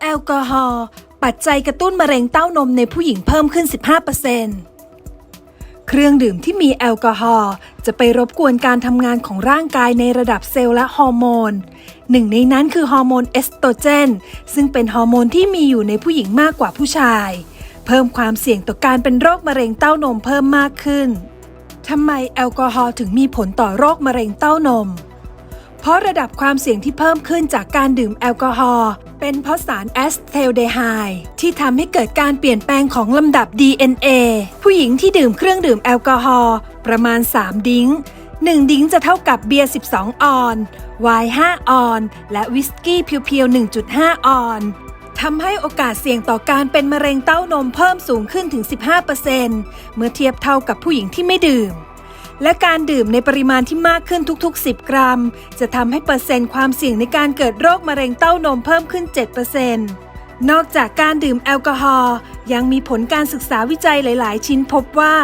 แอลกอฮอล์ปัจจัยกระตุ้นมะเร็งเต้านมในผู้หญิงเพิ่มขึ้น 15%เครื่องดื่มที่มีแอลกอฮอล์จะไปรบกวนการทำงานของร่างกายในระดับเซลล์และฮอร์โมน หนึ่งในนั้นคือฮอร์โมนเอสโตรเจน ซึ่งเป็นฮอร์โมนที่มีอยู่ในผู้หญิงมากกว่าผู้ชาย เพิ่มความเสี่ยงต่อการเป็นโรคมะเร็งเต้านมเพิ่มมากขึ้นทำไมแอลกอฮอล์ถึงมีผลต่อโรคมะเร็งเต้านม เพราะระดับความเสี่ยงที่เพิ่มขึ้นจากการดื่มแอลกอฮอล์เป็นเพราะสารแอสเทลเดไฮด์ที่ทำให้เกิดการเปลี่ยนแปลงของลำดับ DNA ผู้หญิงที่ดื่มเครื่องดื่มแอลกอฮอล์ประมาณ 3 ดิ้ง 1 ดิ้งจะเท่ากับเบียร์ 12 ออนไวน์ 5 ออน และวิสกี้เพียวๆ 1.5 ออนทำให้โอกาสเสี่ยงต่อการเป็นมะเร็งเต้านมเพิ่มสูงขึ้นถึง 15%เมื่อเทียบเท่ากับผู้หญิงที่ไม่ดื่ม และการดื่มในปริมาณที่มากขึ้นทุกๆ 10 กรัม จะทำให้เปอร์เซ็นต์ความเสี่ยงในการเกิดโรคมะเร็งเต้านมเพิ่มขึ้น 7%นอกจากการดื่มแอลกอฮอล์ยังมีผลการศึกษาวิจัยหลาย ๆ ชิ้นพบว่า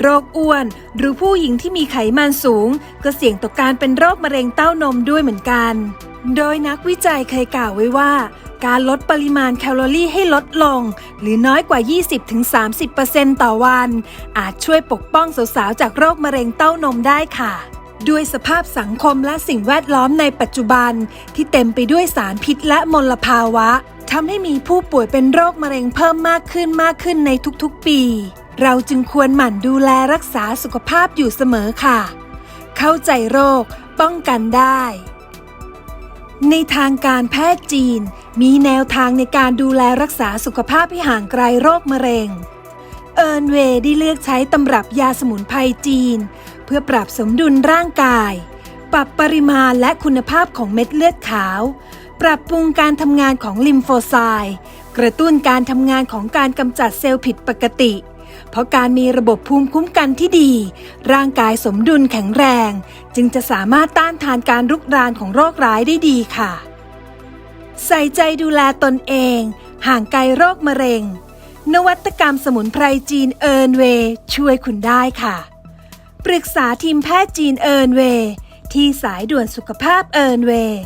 โรคอ้วน หรือผู้หญิงที่มีไขมันสูง ก็เสี่ยงต่อการเป็นโรคมะเร็งเต้านมด้วยเหมือนกัน โดยนักวิจัยเคยกล่าวไว้ว่า การลดปริมาณแคลอรี่ให้ลดลง หรือน้อยกว่า 20-30%ต่อวัน อาจช่วยปกป้องสาวๆ จากโรคมะเร็งเต้านมได้ค่ะ ด้วยสภาพสังคมและสิ่งแวดล้อมในปัจจุบัน ที่เต็มไปด้วยสารพิษและมลภาวะทำให้มีผู้ป่วยเป็นโรคมะเร็งเพิ่มมากขึ้นมากขึ้นในทุกๆ ปี เราจึงควรหมั่นดูแลรักษาสุขภาพอยู่เสมอค่ะ เข้าใจโรค ป้องกันได้ ในทางการแพทย์จีน มีแนวทางในการดูแลรักษาสุขภาพให้ห่างไกลโรคมะเร็ง เอิร์นเวย์ได้เลือกใช้ตำรับยาสมุนไพรจีน เพื่อปรับสมดุลร่างกาย ปรับปริมาณและคุณภาพของเม็ดเลือดขาว ปรับปรุงการทำงานของลิมโฟไซต์กระตุ้นการทำงานของการกำจัดเซลล์ผิดปกติ เพราะการมีระบบภูมิคุ้มกันที่ดี ร่างกายสมดุลแข็งแรง จึงจะสามารถต้านทานการรุกรานของโรคร้ายได้ดีค่ะ ใส่ใจดูแลตนเอง ห่างไกลโรคมะเร็ง นวัตกรรมสมุนไพรจีนเอิร์นเวย์ช่วยคุณได้ค่ะ ปรึกษาทีมแพทย์จีนเอิร์นเวย์ที่สายด่วนสุขภาพเอิร์นเวย์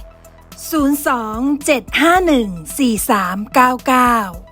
02 751 4399